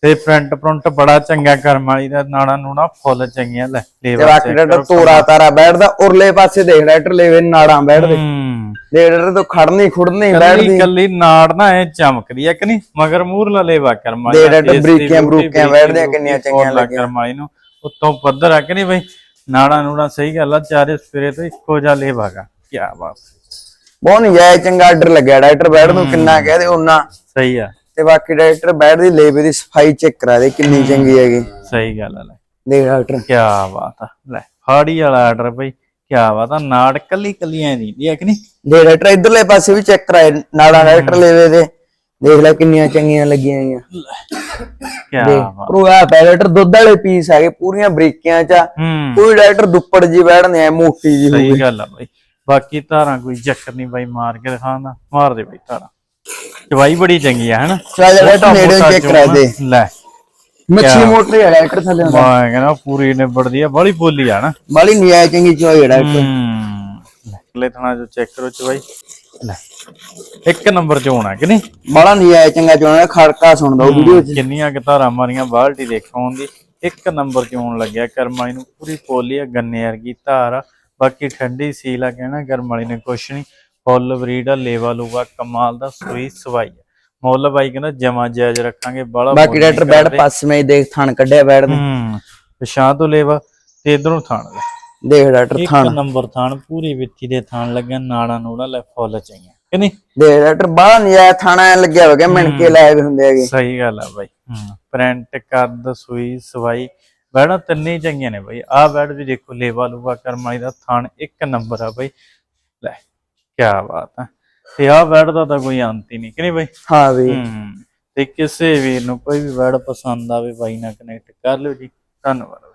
ਤੇ ਪ੍ਰਿੰਟ ਪ੍ਰਿੰਟ ਬੜਾ ਚੰਗਾ ਕਰਮ ਵਾਲੀ ਦਾ ਨਾੜਾ ਨੂੜਾ ਫੁੱਲ ਚੰਗੀਆਂ ਲੈ ਲੇਵਾ ਕਰੋ। ਤੋਰਾ ਤਾਰਾ ਬੈਠਦਾ ਉਰਲੇ ਪਾਸੇ ਦੇਖ ਡਾਕਟਰ ਲੈਵੇ ਨਾੜਾਂ ਬੈਠਦੇ। ਡਾਕਟਰ ਤੋਂ ਖੜਨੀ ਖੁੜਨੀ ਬੈਠਦੀ। ਕੱਲੀ ਨਾੜ ਨਾ ਐ ਚਮਕਦੀ ਆ ਕਿ ਨਹੀਂ ਮਗਰ ਮੂਰਲਾ ਲੇਵਾ ਕਰਮ ਵਾਲੀ ਦੀ ਬਰੀਕੀਆਂ ਬਰੂਕੀਆਂ ਬਰੂਕੀ ਕਿੰਨੀਆਂ ਚੰਗੀਆਂ ਲੱਗੀਆਂ। ਕਰਮ ਵਾਲੀ ਨੂੰ ਉੱਤੋਂ ਪੱਧਰ ਆ ਕਿ ਨਹੀਂ ਬਈ ਨਾੜਾ ਨੂੜਾ ਸਹੀ ਗੱਲ ਆ ਚਾਰੇ ਸਪਰੇ ਤੋਂ ਇੱਕੋ ਜਿਹਾ ਲੇਵਾਗਾ ਕੀ ਬਾਤ। ਬਹੁਤ ਨਜਾਇਜ਼ ਚੰਗਾ ਆਰਡਰ ਲੱਗਿਆ ਡਾਕਟਰ ਬੈਠ ਨੂੰ ਕਿੰਨਾ ਕਹਦੇ ਉਹਨਾਂ ਸਹੀ ਆ। ਤੇ ਬਾਕੀ ਡਾਕਟਰ ਬੈਠ ਦੀ ਲੇਵੇ ਦੀ ਸਫ਼ਾਈ ਚੈੱਕ ਕਰਾ ਦੇ ਕਿੰਨੀ ਚੰਗੀ ਹੈਗੀ। ਸਹੀ ਗੱਲ ਆ ਲੈ। ਦੇਖ ਡਾਕਟਰ ਕੀ ਬਾਤ ਆ। ਲੈ ਫਾੜੀ ਵਾਲਾ ਆਰਡਰ ਬਈ ਕੀ ਬਾਤ ਆ ਨਾੜ ਕੱਲੀ ਕੱਲੀ ਐ ਦੀ ਹੈ ਕਿ ਨਹੀਂ? ਦੇ ਡਾਕਟਰ ਇਧਰਲੇ ਪਾਸੇ ਵੀ ਚੈੱਕ ਕਰਾਏ ਨਾੜਾ ਡਾਕਟਰ ਲੈਵੇ ਦੇ। ਦੇਖ ਲੈ ਕਿੰਨੀਆਂ ਚੰਗੀਆਂ ਲੱਗੀਆਂ ਆਈਆਂ ਦੇਖ ਬਾਤ। ਪ੍ਰੋ ਆ ਡਾਕਟਰ ਦੁੱਧ ਵਾਲੇ ਪੀਸ ਹੈਗੇ ਪੂਰੀਆਂ ਬਰੀਕੀਆਂ ਚ ਕੋਈ ਡਾਕਟਰ ਦੁੱਪੜ ਜੀ ਬੈਠਦੇ ਆ ਮੋਟੀ ਜੀ ਹੋਊਗੀ ਸਹੀ ਗੱਲ ਆ ਬਾਈ। ਬਾਕੀ ਧਾਰਾਂ ਕੋਈ ਚੱਕਰ ਨਹੀਂ ਬਾਈ ਮਾਰ ਕੇ ਦਿਖਾਉਂਦਾ। ਮਾਰ ਦੇ ਬਾਈ ਧਾਰਾਂ। ਚਵਾਈ ਬੜੀ ਚੰਗੀ ਆ ਹਨਾ? ਚੱਲ ਡਾਕਟਰ ਨੇੜੇ ਚੈੱਕ ਕਰਾ ਦੇ। ਚੋਣ, ਲੈ। ਮੱਛੀ ਮੋਟਰ ਹੈ ਡਾਕਟਰ ਥੱਲੇ ਹੁੰਦਾ। ਮੈਂ ਕਹਿੰਦਾ ਪੂਰੀ ਨਿਬੜਦੀ ਆ ਬੜੀ ਬੋਲੀ ਆ ਨਾ ਬਾਲੀ ਨਿਆਇ ਚੰਗੀ ਚੋਈ ਹੈ ਡਾਕਟਰ ਹੂੰ। ਲੈ ਥਣਾ ਜੋ ਚੈੱਕ ਕਰੋ ਚਵਾਈ ਲੈ। ਇੱਕ ਨੰਬਰ ਚ ਹੋਣਾ ਕਿ ਨਹੀਂ? ਬਾਲਾ ਨਿਆਇ ਚੰਗਾ ਚੋਣਾ ਖੜਕਾ ਸੁਣਦਾ ਉਹ ਵੀਡੀਓ ਚ। ਕਿੰਨੀਆਂ ਕਿ ਧਾਰਾਂ ਮਾਰੀਆਂ ਬਾਲਟੀ ਦੇਖੋ ਦੀ। ਇੱਕ ਨੰਬਰ ਚ ਲੱਗਿਆ ਕਰਮਾਈ ਨੂੰ। ਪੂਰੀ ਪੋਲੀ ਆ ਗੰਨੇ ਵਰਗੀ ਧਾਰ ਆ। ਬਾਕੀ ਠੰਡੀ ਸੀਲ ਆ ਕਹਿਣਾ ਕਰਮਾਲੀ ਨੇ ਕੁਛ ਨਹੀਂ। ਫੁੱਲ ਬਰੀਡ ਆ ਲੇਵਾ ਲੂਗਾ ਕਮਾਲ ਦਾ ਸੂਈ ਸਵਾਈ ਆ। ਮੁੱਲ ਬਾਈ ਕਹਿੰਦਾ ਜਮਾ ਜਾਇਜ਼ ਰੱਖਾਂਗੇ ਬਾਲਾ ਬਾਕੀ ਡਾਕਟਰ ਬੈਠ ਪਾਸ ਮੈਂ ਦੇਖ ਥਣ ਕੱਢਿਆ ਬੈਠ ਦੇ ਹੂੰ ਪਿਛਾਂ ਤੋਂ ਲੇਵਾ ਤੇ ਇਧਰੋਂ ਥਾਣ ਦੇਖ ਡਾਕਟਰ ਇੱਕ ਥਣ। ਨੰਬਰ ਥਾਣ ਪੂਰੀ ਵਿੱਥੀ ਦੇ ਥਾਣ ਲੱਗਿਆ ਨਾੜਾ ਨੂੜਾ ਲੈ ਫੁੱਲ ਚਾਹੀਆਂ ਕਿ ਨਹੀਂ? ਦੇਖ ਡਾਕਟਰ ਬਾਲਾ ਨਿਆਇ ਥਾਣਾ ਐਂ ਲੱਗਿਆ ਹੋ ਗਿਆ ਮਿਣਕੇ ਲਾਏ ਹੁੰਦੇ ਹੈਗੇ। ਸਹੀ ਗੱਲ ਆ ਬਾਈ। ਹੂੰ ਪ੍ਰਿੰਟ ਕੱਦ ਸੂਈ ਸਵਾਈ ਬੈੜਾ ਤਿੰਨੇ ਚੰਗੀਆਂ ਨੇ ਬਾਈ। ਆਹ ਬੈਡ ਵੀ ਦੇਖੋ ਲੇਵਾ ਲੂਵਾ ਕਰਮਾਈ ਦਾ ਥਣ ਇੱਕ ਨੰਬਰ ਆ ਬਾਈ। ਲੈ ਕੀ ਬਾਤ ਆ ਤੇ ਆਹ ਬੈਡ ਦਾ ਤਾਂ ਕੋਈ ਅੰਤ ਹੀ ਨਹੀਂ ਕਿ ਨਹੀਂ ਬਾਈ? ਹਾਂ ਵੀ। ਹੂੰ ਤੇ ਕਿਸੇ ਵੀਰ ਨੂੰ ਕੋਈ ਵੀ ਬੈਡ ਪਸੰਦ ਆਵੇ ਬਾਈ ਨਾਲ ਕਨੈਕਟ ਕਰ ਲਿਓ ਜੀ। ਧੰਨਵਾਦ।